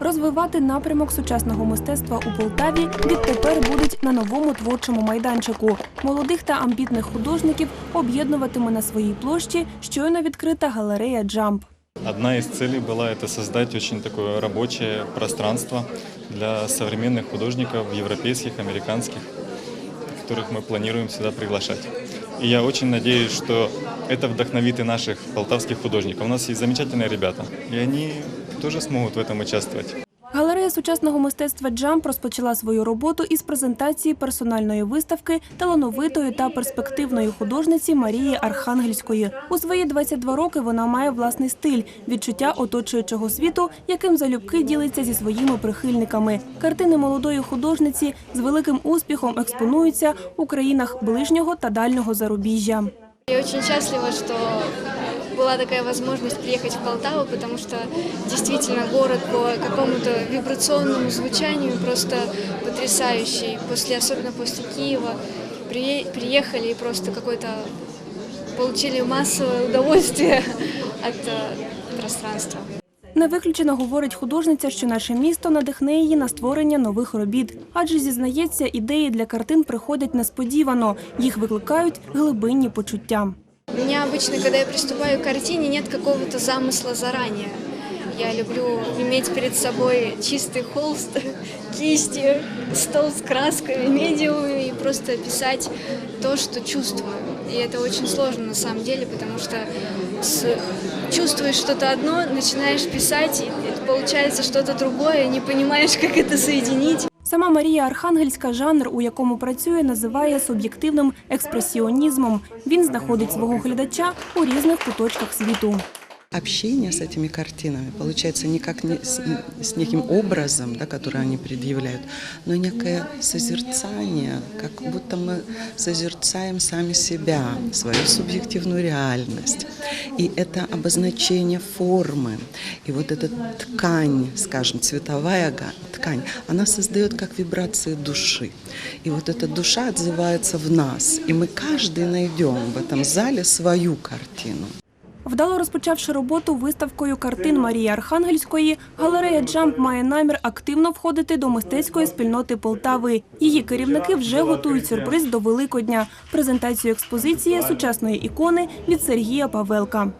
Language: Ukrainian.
Розвивати напрямок сучасного мистецтва у Полтаві відтепер будуть на новому творчому майданчику. Молодих та амбітних художників об'єднуватиме на своїй площі щойно відкрита галерея Джамп. Одна из целей была это создать очень такое рабочее пространство для современных художников, европейских, американских, которых мы планируем сюда приглашать. И я очень надеюсь, что это вдохновит и наших полтавских художников. У нас есть замечательные ребята, и они тоже смогут в этом участвовать. Галерея сучасного мистецтва Джамп розпочала свою роботу із презентації персональної виставки талановитої та перспективної художниці Марії Архангельської. У свої 22 роки вона має власний стиль, відчуття оточуючого світу, яким залюбки ділиться зі своїми прихильниками. Картини молодої художниці з великим успіхом експонуються у країнах ближнього та дальнього зарубіжжя. Я очень счастлива, что была такая возможность приехать в Полтаву, потому что действительно город по какому-то вибрационному звучанию просто потрясающий. После, особенно после Киева, приехали и просто какой-то получили массовое удовольствие от э, пространства. Не виключено говорить художниця, що наше місто надихне її на створення нових робіт. Адже зізнається, ідеї для картин приходять несподівано. Їх викликають глибинні почуття. У меня обычно, когда я приступаю к картине, нет какого-то замысла заранее. Я люблю иметь перед собой чистый холст, кисти, стол с красками, медиумами и просто писать то, что чувствую. И это очень сложно на самом деле, потому что с- чувствуешь что-то одно, начинаешь писать, и это получается что-то другое, не понимаешь, как это соединить. Сама Марія Архангельська жанр, у якому працює, називає суб'єктивним експресіонізмом. Він знаходить свого глядача у різних куточках світу. Общение с этими картинами получается не как не с, с неким образом, да, который они предъявляют, но некое созерцание, как будто мы созерцаем сами себя, свою субъективную реальность. И это обозначение формы, и вот эта ткань, скажем, цветовая ткань, она создает как вибрации души. И вот эта душа отзывается в нас, и мы каждый найдем в этом зале свою картину. Вдало розпочавши роботу виставкою картин Марії Архангельської, галерея Джамп має намір активно входити до мистецької спільноти Полтави. Її керівники вже готують сюрприз до Великодня презентацію експозиції сучасної ікони від Сергія Павелка.